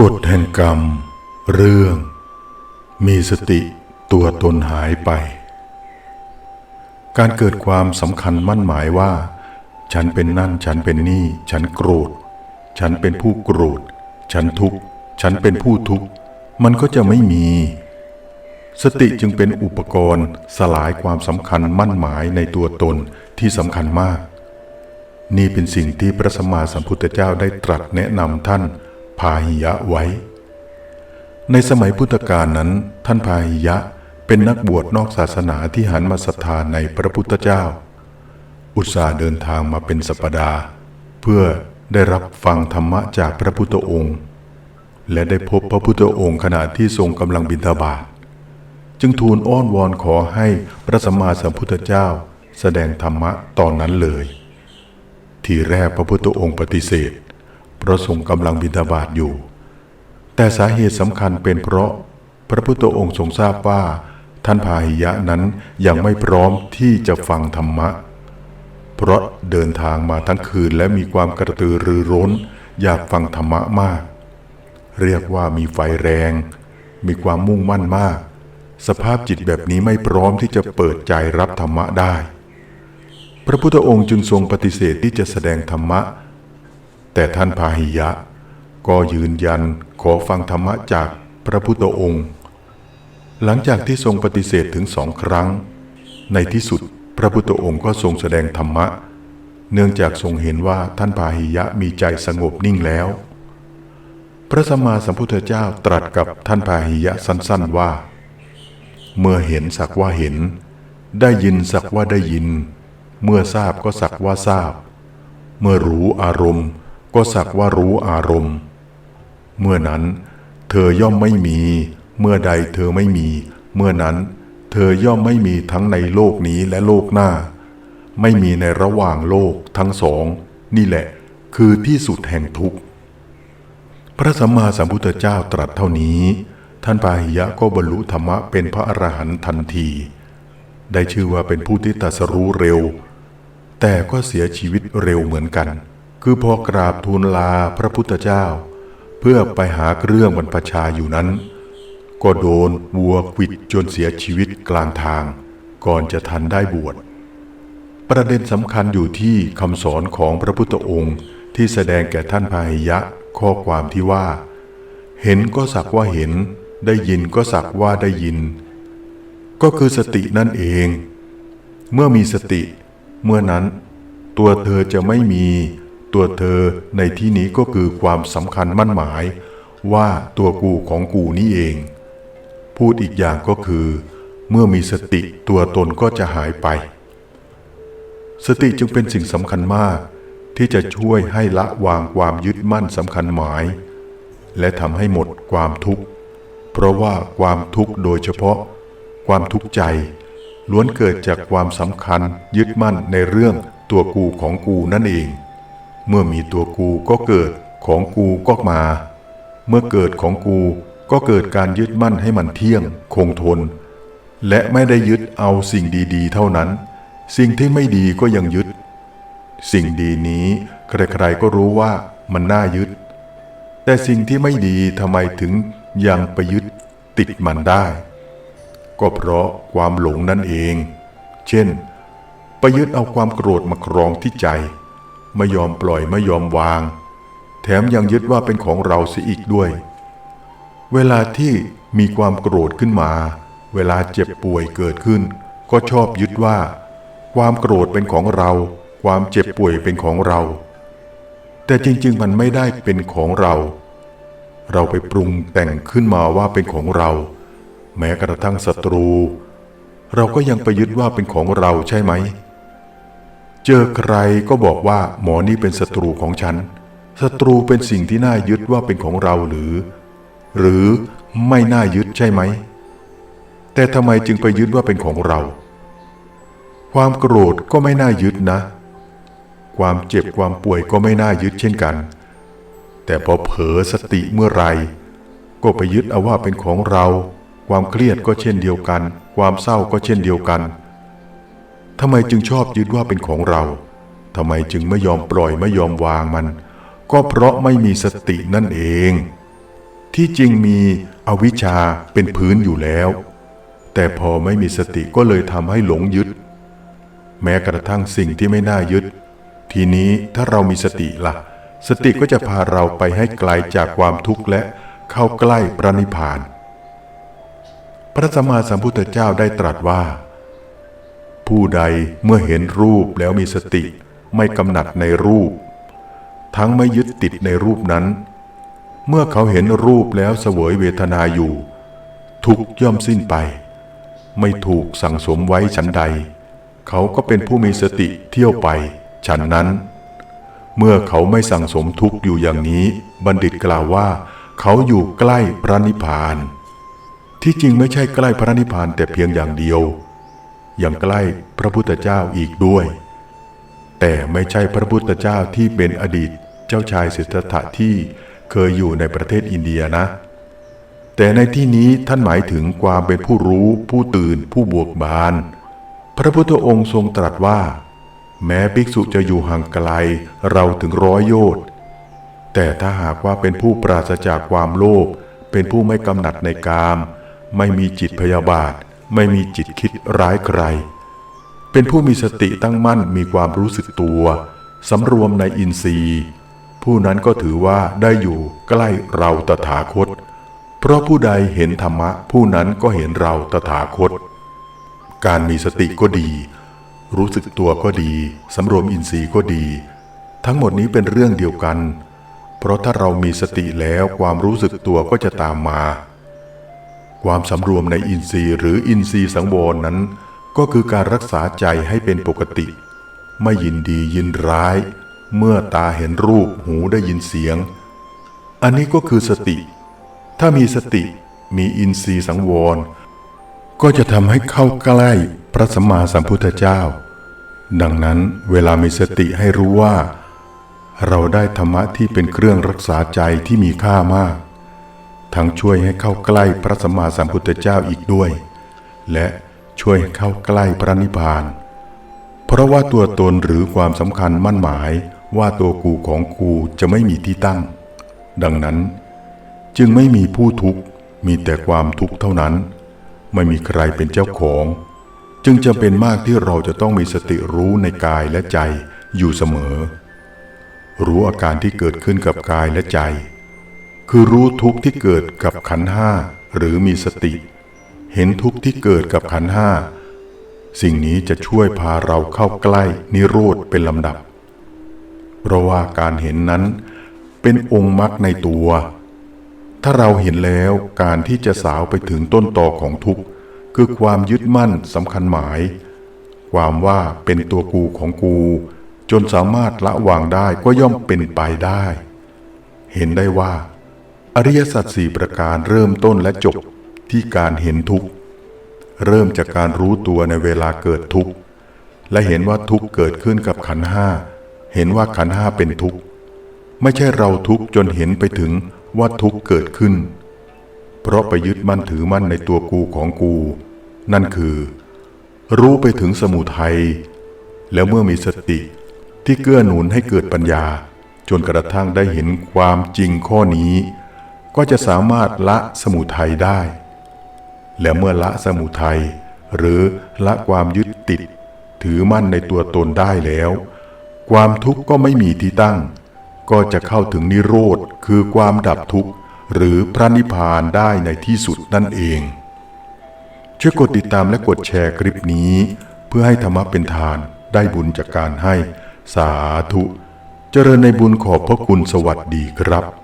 กฎแห่งกรรม เรื่อง มีสติตัวตนหายไป การเกิดความสำคัญมั่นหมายว่า ฉันเป็นนั่นฉันเป็นนี่ ฉันโกรธ ฉันเป็นผู้โกรธ ฉันทุกข์ ฉันเป็นผู้ทุกข์ มันก็จะไม่มี สติจึงเป็นอุปกรณ์สลายความสำคัญมั่นหมายในตัวตนที่สำคัญมาก นี่เป็นสิ่งที่พระสัมมาสัมพุทธเจ้าได้ตรัสแนะนำท่าน พาหิยะไว้ ในสมัยพุทธกาลนั้น ท่านพาหิยะเป็นนักบวชนอกศาสนาที่หันมาศรัทธาในพระพุทธเจ้า อุตส่าห์เดินทางมาเป็นสัปดาห์ เพื่อได้รับฟังธรรมะจากพระพุทธองค์ และได้พบพระพุทธองค์ขณะที่ทรงกำลังบิณฑบาตจึงทูลอ้อนวอนขอให้พระสัมมาสัมพุทธเจ้า แสดงธรรมะตอนนั้นเลย ทีแรกพระพุทธองค์ปฏิเสธ เพราะทรงกำลังบิณฑบาตอยู่ แต่สาเหตุสำคัญเป็นเพราะพระพุทธองค์ทรงทราบว่า ท่านพาหิยะนั้นยังไม่พร้อมที่จะฟังธรรมะ เพราะเดินทางมาทั้งคืนและมีความกระตือรือร้น อยากฟังธรรมะมาก เรียกว่ามีไฟแรง มีความมุ่งมั่นมาก สภาพจิตแบบนี้ไม่พร้อมที่จะเปิดใจรับธรรมะได้ พระพุทธองค์จึงทรงปฏิเสธที่จะแสดงธรรมะ แต่ท่านพาหิยะ ก็ยืนยันขอฟังธรรมะจากพระพุทธองค์ หลังจากที่ทรงปฏิเสธถึงสองครั้ง ในที่สุดพระพุทธองค์ก็ทรงแสดงธรรมะ เนื่องจากทรงเห็นว่าท่านพาหิยะมีใจสงบนิ่งแล้ว พระสัมมาสัมพุทธเจ้าตรัสกับท่านพาหิยะสั้นๆว่า เมื่อเห็นสักว่าเห็น ได้ยินสักว่าได้ยิน เมื่อทราบก็สักว่าทราบ เมื่อรู้อารมณ์ ก็สักว่ารู้อารมณ์ เมื่อนั้น เธอย่อมไม่มี เมื่อใดเธอไม่มี เมื่อนั้น เธอย่อมไม่มีทั้งในโลกนี้และโลกหน้า ไม่มีในระหว่างโลกทั้งสอง นี่แหละ คือที่สุดแห่งทุกข์ พระสัมมาสัมพุทธเจ้าตรัสเท่านี้ ท่านพาหิยะก็บรรลุธรรมะเป็นพระอรหันต์ทันที ได้ชื่อว่าเป็นผู้ที่ตัสรู้เร็ว แต่ก็เสียชีวิตเร็วเหมือนกัน คือพอกราบทูลลาพระพุทธเจ้า เพื่อไปหาเครื่องบรรพชาอยู่นั้น ก็โดนวัวขวิดจนเสียชีวิตกลางทาง ก่อนจะทันได้บวชประเด็นสำคัญอยู่ที่คำสอนของพระพุทธองค์ที่แสดงแก่ท่านพาหิยะข้อความที่ว่า เห็นก็สักว่าเห็น ได้ยินก็สักว่าได้ยิน ก็คือสตินั่นเอง เมื่อมีสติ เมื่อนั้น ตัวเธอจะไม่มี ตัวเธอในที่นี้ก็คือความสำคัญมั่นหมาย ว่าตัวกูของกูนี่เอง พูดอีกอย่างก็คือ เมื่อมีสติตัวตนก็จะหายไป สติจึงเป็นสิ่งสำคัญมาก ที่จะช่วยให้ละวางความยึดมั่นสำคัญหมาย และทำให้หมดความทุกข์ เพราะว่าความทุกข์โดยเฉพาะ ความทุกข์ใจ ล้วนเกิดจากความสำคัญยึดมั่นในเรื่องตัวกูของกูนั่นเอง เมื่อมีตัวกูก็เกิดของกูก็มา เมื่อเกิดของกูก็เกิดการยึดมั่นให้มันเที่ยง คงทน และไม่ได้ยึดเอาสิ่งดีๆ เท่านั้น สิ่งที่ไม่ดีก็ยังยึด สิ่งดีนี้ใครๆก็รู้ว่ามันน่ายึด แต่สิ่งที่ไม่ดีทำไมถึงยังไปยึดติดมันได้ ก็เพราะความหลงนั่นเอง เช่น ไปยึดเอาความโกรธมาครองที่ใจ ไม่ยอมปล่อยไม่ยอมวาง แถมยังยึดว่าเป็นของเราเสียอีกด้วย เวลาที่มีความโกรธขึ้นมา เวลาเจ็บป่วยเกิดขึ้น ก็ชอบยึดว่า ความโกรธเป็นของเรา ความเจ็บป่วยเป็นของเรา แต่จริง ๆ มันไม่ได้เป็นของเรา เราไปปรุงแต่งขึ้นมาว่าเป็นของเรา แม้กระทั่งศัตรู เราก็ยังไปยึดว่าเป็นของเราใช่ไหม เจอใครก็บอกว่าหมอนี่เป็นศัตรูของฉัน ศัตรูเป็นสิ่งที่น่ายึดว่าเป็นของเราหรือ หรือไม่น่ายึดใช่ไหม แต่ทำไมจึงไปยึดว่าเป็นของเรา ความโกรธก็ไม่น่ายึดนะ ความเจ็บความป่วยก็ไม่น่ายึดเช่นกัน แต่พอเผลอสติเมื่อไหรก็ไปยึดเอาว่าเป็นของเรา ความเครียดก็เช่นเดียวกัน ความเศร้าก็เช่นเดียวกัน ทำไมจึงชอบยึดว่าเป็นของเราทำไมจึงไม่ยอมปล่อยไม่ยอมวางมัน ก็เพราะไม่มีสตินั่นเอง ที่จริงมีอวิชชาเป็นพื้นอยู่แล้ว แต่พอไม่มีสติก็เลยทำให้หลงยึด แม้กระทั่งสิ่งที่ไม่น่ายึด ทีนี้ถ้าเรามีสติละ่ะ สติก็จะพาเราไปให้ไกลจากความทุกข์และเข้าใกล้พระนิพพาน พระสัมมาสัมพุทธเจ้าได้ตรัสว่า ผู้ใดเมื่อเห็นรูปแล้วมีสติ ไม่กำหนัดในรูป ทั้งไม่ยึดติดในรูปนั้น เมื่อเขาเห็นรูปแล้วเสวยเวทนาอยู่ ทุกย่อมสิ้นไป ไม่ถูกสั่งสมไว้ฉันใด เขาก็เป็นผู้มีสติเที่ยวไป ฉันนั้น เมื่อเขาไม่สั่งสมทุกอยู่อย่างนี้ บัณฑิตกล่าวว่า เขาอยู่ใกล้พระนิพพาน ที่จริงไม่ใช่ใกล้พระนิพพานแต่เพียงอย่างเดียว ยังใกล้พระพุทธเจ้าอีกด้วย แต่ไม่ใช่พระพุทธเจ้าที่เป็นอดีตเจ้าชายสิทธัตถะที่เคยอยู่ในประเทศอินเดียนะ แต่ในที่นี้ท่านหมายถึงความเป็นผู้รู้ผู้ตื่นผู้บวกบาน พระพุทธองค์ทรงตรัสว่า แม้ภิกษุจะอยู่ห่างไกลเราถึงร้อยโยชน์แต่ถ้าหากว่าเป็นผู้ปราศจากความโลภเป็นผู้ไม่กำหนัดในกาม ไม่มีจิตพยาบาท ไม่มีจิตคิดร้ายใคร เป็นผู้มีสติตั้งมั่นมีความรู้สึกตัวสำรวมในอินทรีย์ ผู้นั้นก็ถือว่าได้อยู่ใกล้เราตถาคต เพราะผู้ใดเห็นธรรมะ ผู้นั้นก็เห็นเราตถาคต การมีสติก็ดี รู้สึกตัวก็ดีสำรวมอินทรีย์ก็ดี ทั้งหมดนี้เป็นเรื่องเดียวกัน เพราะถ้าเรามีสติแล้วความรู้สึกตัวก็จะตามมา ความสำรวมในอินทรีย์หรืออินทรีย์สังวรนั้น ก็คือการรักษาใจให้เป็นปกติ ไม่ยินดียินร้าย เมื่อตาเห็นรูปหูได้ยินเสียง อันนี้ก็คือสติ ถ้ามีสติมีอินทรีย์สังวร ก็จะทำให้เข้าใกล้พระสัมมาสัมพุทธเจ้า ดังนั้นเวลามีสติให้รู้ว่า เราได้ธรรมะที่เป็นเครื่องรักษาใจที่มีค่ามาก ทั้งช่วยให้เข้าใกล้พระสัมมาสัมพุทธเจ้าอีกด้วย และช่วยให้เข้าใกล้พระนิพพาน เพราะว่าตัวตนหรือความสำคัญมั่นหมายว่าตัวกูของกูจะไม่มีที่ตั้ง ดังนั้น จึงไม่มีผู้ทุกข์มีแต่ความทุกข์เท่านั้น ไม่มีใครเป็นเจ้าของ จึงจำเป็นมากที่เราจะต้องมีสติรู้ในกายและใจอยู่เสมอ รู้อาการที่เกิดขึ้นกับกายและใจ คือรู้ทุกข์ที่เกิดกับขันห้าหรือมีสติ เห็นทุกข์ที่เกิดกับขันห้าสิ่งนี้จะช่วยพาเราเข้าใกล้นิโรธเป็นลำดับ เพราะว่าการเห็นนั้นเป็นองค์มรรคในตัว ถ้าเราเห็นแล้วการที่จะสาวไปถึงต้นตอของทุกข์คือความยึดมั่นสำคัญหมาย ความว่าเป็นตัวกูของกู จนสามารถละวางได้ก็ย่อมเป็นไปได้ เห็นได้ว่า อริยสัจสี่ประการเริ่มต้นและจบที่การเห็นทุกข์ เริ่มจากการรู้ตัวในเวลาเกิดทุกข์ และเห็นว่าทุกข์เกิดขึ้นกับขันห้า เห็นว่าขันห้าเป็นทุกข์ ไม่ใช่เราทุกข์จนเห็นไปถึงว่าทุกข์เกิดขึ้น เพราะไปยึดมั่นถือมั่นในตัวกูของกู นั่นคือ รู้ไปถึงสมุทัยแล้วเมื่อมีสติที่เกื้อหนุนให้เกิดปัญญา จนกระทั่งได้เห็นความจริงข้อนี้ ก็จะสามารถละสมุทัยได้ และเมื่อละสมุทัยหรือละความยึดติด ถือมั่นในตัวตนได้แล้ว ความทุกข์ก็ไม่มีที่ตั้ง ก็จะเข้าถึงนิโรธคือความดับทุกข์ หรือพระนิพพานได้ในที่สุดนั่นเองช่วยกดติดตามและกดแชร์คลิปนี้ เพื่อให้ธรรมะเป็นทานได้บุญจากการให้สาธุ เจริญในบุญขอบพระคุณสวัสดีครับ